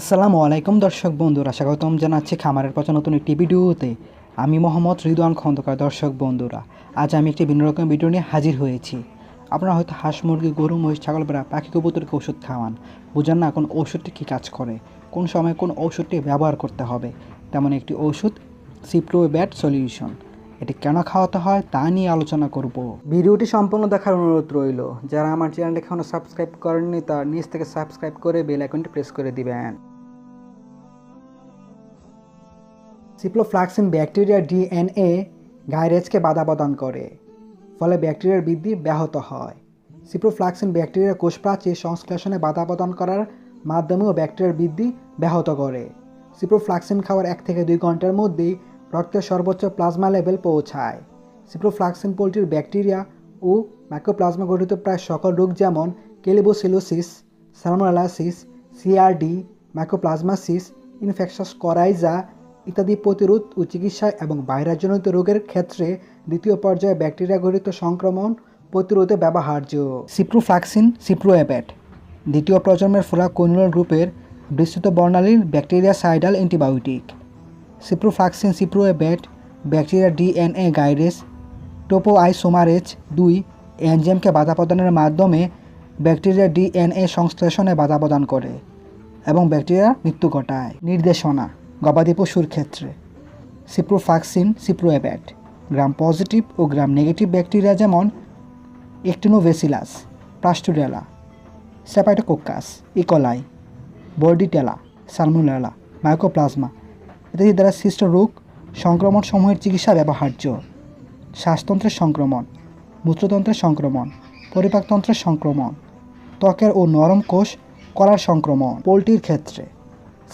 আসসালামু আলাইকুম দর্শক বন্ধুরা, স্বাগতম জানাচ্ছি খামারের পচা নতুন একটি ভিডিওতে। আমি মোহাম্মদ রিদওয়ান খন্দকার দর্শক বন্ধুরা, আজ আমি একটি ভিন্ন রকম ভিডিও নিয়ে হাজির হয়েছি। আপনারা হয়তো হাঁস, মুরগি, গরু, মহিষ, ছাগল বেড়া পাখি কবুতরকে ওষুধ খাওয়ান? বুঝেন না কোন ওষুধটি কী কাজ করে, কোন সময় কোন ওষুধটি ব্যবহার করতে হবে। তেমন একটি ওষুধ সিপ্রো ব্যাট সলিউশন এটি কেন খাওয়াতে হয় তা নিয়ে আলোচনা করব। ভিডিওটি সম্পূর্ণ দেখার অনুরোধ রইল। যারা আমার চ্যানেলটি এখনও সাবস্ক্রাইব করেননি, তার নিচ থেকে সাবস্ক্রাইব করে বেল আইকনটি প্রেস করে দিবেন। সিপ্লোফ্লাক্সিন ব্যাকটেরিয়া ডিএনএ গাইরেজকে বাধা প্রদান করে, ফলে ব্যাকটেরিয়ার বৃদ্ধি ব্যাহত হয়। সিপ্রোফ্লাক্সিন ব্যাকটেরিয়ার কোষপ্রাচীর সংশ্লেষণে বাধা প্রদান করার মাধ্যমেও ব্যাকটেরিয়ার বৃদ্ধি ব্যাহত করে। সিপ্রোফ্লাক্সিন খাওয়ার এক থেকে দুই ঘণ্টার মধ্যেই রক্তের সর্বোচ্চ প্লাজমা লেভেল পৌঁছায়। সিপ্রোফ্লাক্সিন পোলট্রির ব্যাকটেরিয়া ও মাইক্রোপ্লাজমা গঠিত প্রায় সকল রোগ যেমন কেলিবোসিলোসিস সালমোনালাসিস সিআরডি মাইক্রোপ্লাজমাসিস ইনফেকশাস করাইজা ইত্যাদি প্রতিরোধ ও চিকিৎসা এবং ভাইরাসজনিত রোগের ক্ষেত্রে দ্বিতীয় পর্যায়ে ব্যাকটেরিয়া গঠিত সংক্রমণ প্রতিরোধে ব্যবহার্য। সিপ্রোফ্লাক্সিন সিপ্রোএব্যাট দ্বিতীয় প্রজন্মের ফোলা ফ্লাকোনুলার গ্রুপের বিস্তৃত বর্ণালীর ব্যাকটেরিয়া সাইডাল অ্যান্টিবায়োটিক। সিপ্রোফ্লাক্সিন সিপ্রোএব্যাট ব্যাকটেরিয়া ডিএনএ গাইরেস টোপোআইসোমারেজ দুই এনজেমকে বাধা প্রদানের মাধ্যমে ব্যাকটেরিয়া ডিএনএ সংশ্লেষণে বাধা প্রদান করে এবং ব্যাকটেরিয়ার মৃত্যু ঘটায়। নির্দেশনা, গবাদি পশুর ক্ষেত্রে সিপ্রোফ্লাক্সিন সিপ্রোএব্যাট গ্রাম পজিটিভ ও গ্রাম নেগেটিভ ব্যাকটেরিয়া যেমন actinobacillus pasteurella staphylococcus E coli bordetella salmonella mycoplasma ইত্যাদি দ্বারা সৃষ্ট রোগ সংক্রমণ সমূহের চিকিৎসা ব্যবহার্য। শ্বাসতন্ত্রের সংক্রমণ মূত্রতন্ত্রের সংক্রমণ পরিপাকতন্ত্রের সংক্রমণ, ত্বকের ও নরম কোষ, কলার সংক্রমণ, পোলট্রির ক্ষেত্রে।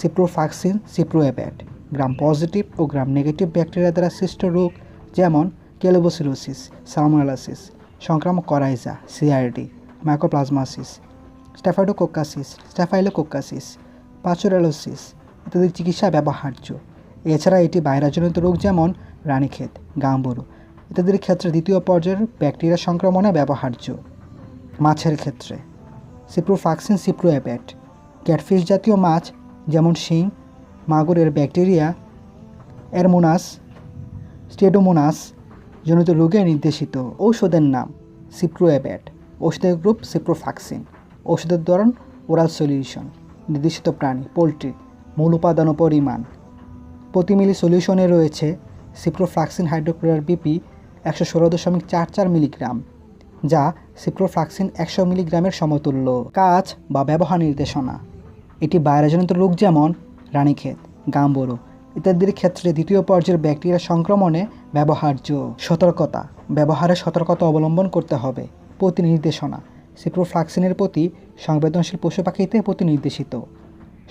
সিপ্রোফ্লাক্সিন সিপ্রোএব্যাট গ্রাম পজিটিভ ও গ্রাম নেগেটিভ ব্যাকটেরিয়া দ্বারা সৃষ্ট রোগ, যেমন কেলোবোসিলোসিস সালমোনালাসিস সংক্রামক করাইজা সিআরডি মাইক্রোপ্লাজমাসিস স্ট্যাফাইডোকোকাসিস স্ট্যাফাইলোকোকাসিস পাচুরালোসিস ইত্যাদি চিকিৎসা ব্যবহার্য। এছাড়া এটি ভাইরাসজনিত রোগ যেমন রানীক্ষেত, গাম্বুরু, ইত্যাদির ক্ষেত্রে দ্বিতীয় পর্যায়ের ব্যাকটেরিয়া সংক্রমণে ব্যবহার্য। মাছের ক্ষেত্রে, সিপ্রোফ্লাক্সিন সিপ্রোঅ্যাপেট ক্যাটফিশ জাতীয় মাছ যেমন শিং, মাগুরের ব্যাকটেরিয়া, অ্যারমোনাস, স্টেডোমোনাস জনিত রোগে নির্দেশিত। ঔষধের নাম সিপ্রোঅ্যাবেট ঔষধের গ্রুপ সিপ্রোফ্লাক্সিন, ঔষধের ধরন ওরাল সলিউশন, নির্দেশিত প্রাণী, পোলট্রি, মূল উপাদান ও পরিমাণ। প্রতি মিলি সলিউশনে রয়েছে সিপ্রোফ্লাক্সিন হাইড্রোক্লোরার বিপি একশো ষোলো দশমিক চার চার মিলিগ্রাম, যা সিপ্রোফ্লাক্সিন একশো মিলিগ্রামের সমতুল্য কাজ বা ব্যবহার নির্দেশনা। এটি বাইরাজনিত রোগ যেমন রানীক্ষেত, গাম্বরু ইত্যাদির ক্ষেত্রে দ্বিতীয় পর্যায়ের ব্যাকটেরিয়া সংক্রমণে ব্যবহার্য। সতর্কতা, ব্যবহারে সতর্কতা অবলম্বন করতে হবে। প্রতি নির্দেশনা সিপ্রোফ্লাক্সিনের প্রতি সংবেদনশীল পশু পাখিতে প্রতি নির্দেশিত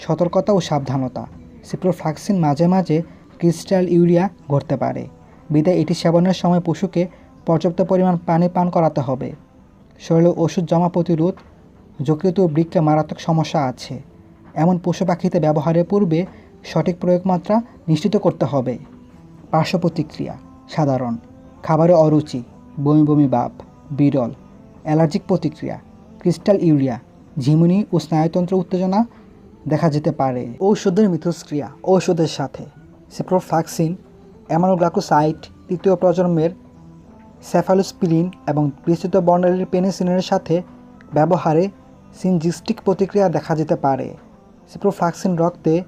সতর্কতা ও সাবধানতা সিপ্রোফ্লাক্সিন মাঝে মাঝে ক্রিস্টাল ইউরিয়া ঘটতে পারে। বিদায়, এটি সেবনের সময় পশুকে পর্যাপ্ত পরিমাণ পানি পান করাতে হবে। শরীরে ওষুধ জমা প্রতিরোধ যকৃত বৃক্ষে মারাত্মক সমস্যা আছে। এমন পশু পাখিতে ব্যবহারের পূর্বে সঠিক প্রয়োগ মাত্রা নিশ্চিত করতে হবে। পার্শ্ব প্রতিক্রিয়া, সাধারণ। খাবারে অরুচি, বমি বমি ভাব বিরল। অ্যালার্জিক প্রতিক্রিয়া, ক্রিস্টাল ইউরিয়া, ঝিমুনি ও স্নায়ুতন্ত্র উত্তেজনা দেখা যেতে পারে। ঔষধের মিথস্ক্রিয়া, ঔষধের সাথে। সিপ্রোফ্লাক্সিন, অ্যামানোগ্লাকোসাইট, তৃতীয় প্রজন্মের স্যাফালোস্পিলিন এবং বিস্তৃত বর্ণালীর পেনিসিনের সাথে ব্যবহারে সিনজিস্টিক প্রতিক্রিয়া দেখা যেতে পারে। সিপ্রোফ্লাক্সিন রক্তে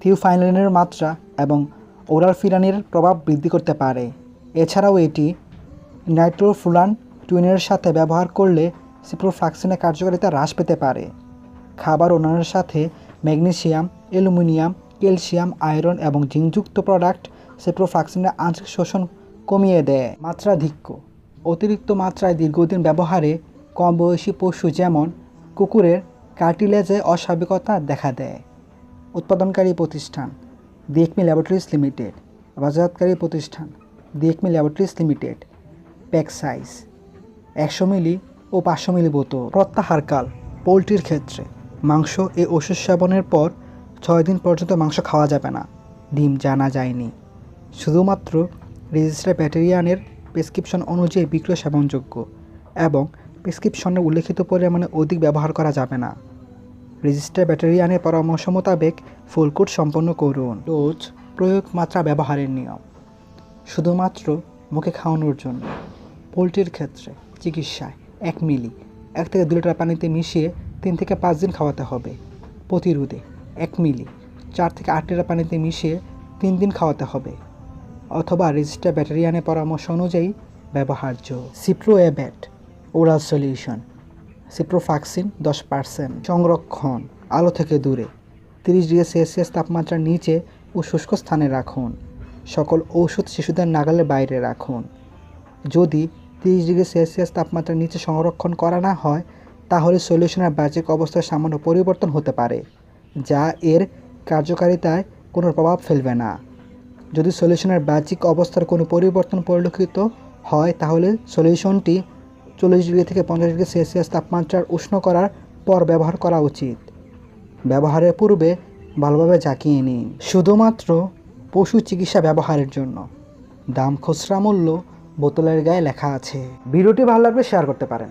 থিওফাইলিনের মাত্রা এবং ওরাল ফিরানির প্রভাব বৃদ্ধি করতে পারে। এছাড়াও এটি নাইট্রোফুলান টুইনের সাথে ব্যবহার করলে সিপ্রোফ্লাক্সিনের কার্যকারিতা হ্রাস পেতে পারে। খাবার অন্যান্যের সাথে ম্যাগনেসিয়াম, অ্যালুমিনিয়াম, ক্যালসিয়াম, আয়রন এবং জিঙ্কযুক্ত প্রোডাক্ট সিপ্রোফ্লাক্সিনের আংশিক শোষণ কমিয়ে দেয়। মাত্রাধিক্য। অতিরিক্ত মাত্রায় দীর্ঘদিন ব্যবহারে কম বয়সী পশু যেমন কুকুরের কার্টিলেজে অস্বাভাবিকতা দেখা দেয়। উৎপাদনকারী প্রতিষ্ঠান দিকমি ল্যাবরেটরিজ লিমিটেড। বাজারজাতকারী প্রতিষ্ঠান দিকমি ল্যাবরেটরিজ লিমিটেড। প্যাক সাইজ একশো মিলি ও পাঁচশো মিলি বোতল। প্রত্যাহারকাল পোলট্রির ক্ষেত্রে। মাংস এ ওষুধ সেবনের পর ছয় দিন পর্যন্ত মাংস খাওয়া যাবে না। ডিম জানা যায়নি। শুধুমাত্র রেজিস্টার ব্যাটেরিয়ানের প্রেসক্রিপশন অনুযায়ী বিক্রয় সেবনযোগ্য এবং প্রেসক্রিপশনে উল্লেখিত পরিমাণে অধিক ব্যবহার করা যাবে না। রেজিস্টার ব্যাটারিয়ানের পরামর্শ মোতাবেক ফুল কোট সম্পন্ন করুন। ডোজ, প্রয়োগ মাত্রা ব্যবহারের নিয়ম। শুধুমাত্র মুখে খাওয়ানোর জন্য। পোলট্রির ক্ষেত্রে চিকিৎসায় এক মিলি, এক থেকে দু লিটার পানিতে মিশিয়ে তিন থেকে পাঁচ দিন খাওয়াতে হবে প্রতিরোধে এক মিলি। চার থেকে আট লিটার পানিতে মিশিয়ে তিন দিন খাওয়াতে হবে অথবা রেজিস্টার ব্যাটারিয়ানের পরামর্শ অনুযায়ী ব্যবহার্য। সিপ্রোএব্যাট ওরাল সলিউশন সিপ্রোফ্যাক্সিন দশ পার্সেন্ট। সংরক্ষণ, আলো থেকে দূরে। তিরিশ ডিগ্রি সেলসিয়াস তাপমাত্রার নিচে ও শুষ্ক স্থানে রাখুন। সকল ঔষধ শিশুদের নাগালের বাইরে রাখুন। যদি তিরিশ ডিগ্রি সেলসিয়াস তাপমাত্রার নিচে সংরক্ষণ করা না হয় তাহলে সলিউশনের বাহ্যিক অবস্থার সামান্য পরিবর্তন হতে পারে, যা এর কার্যকারিতায় কোনো প্রভাব ফেলবে না। যদি সলিউশনের বাহ্যিক অবস্থার কোনো পরিবর্তন পরিলক্ষিত হয়, তাহলে সলিউশনটি চল্লিশ ডিগ্রি থেকে পঞ্চাশ ডিগ্রি সেলসিয়াস তাপমাত্রার উষ্ণ করার পর ব্যবহার করা উচিত। ব্যবহারের পূর্বে ভালোভাবে জাকিয়ে নিন। শুধুমাত্র পশু চিকিৎসা ব্যবহারের জন্য। দাম খুচরা মূল্য বোতলের গায়ে লেখা আছে। ভিডিওটি ভালো লাগলে শেয়ার করতে পারেন।